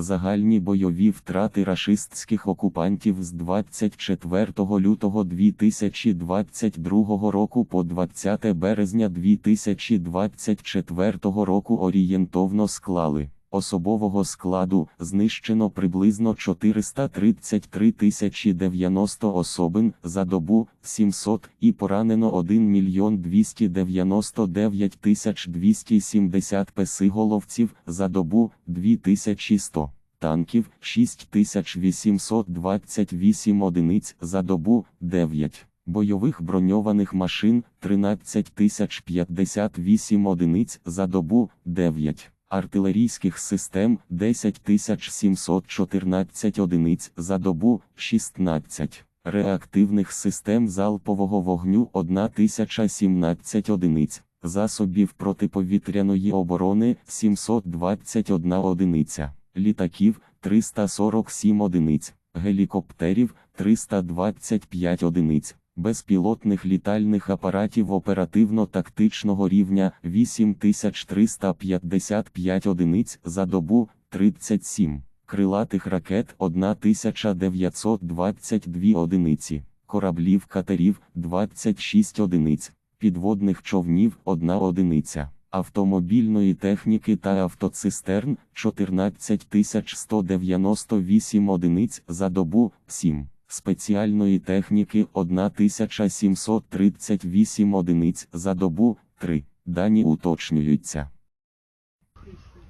Загальні бойові втрати рашистських окупантів з 24 лютого 2022 року по 20 березня 2024 року орієнтовно склали. Особового складу знищено приблизно 433 тисячі 90 особин за добу 700 і поранено 1 мільйон 299 тисяч 270 песиголовців за добу 2100. Танків 6828 одиниць за добу 9. Бойових броньованих машин 13058 одиниць за добу 9 артилерійських систем 10714 одиниць за добу 16, реактивних систем залпового вогню 1017 одиниць, засобів протиповітряної оборони 721 одиниця, літаків 347 одиниць, гелікоптерів 325 одиниць. Безпілотних літальних апаратів оперативно-тактичного рівня 8355 одиниць за добу 37, крилатих ракет 1922 одиниці, кораблів катерів 26 одиниць, підводних човнів 1 одиниця, автомобільної техніки та автоцистерн 14198 одиниць за добу 7 спеціальної техніки 1738 одиниць за добу 3. Дані уточнюються.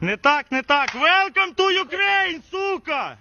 Не так, не так. Welcome to Ukraine, сука!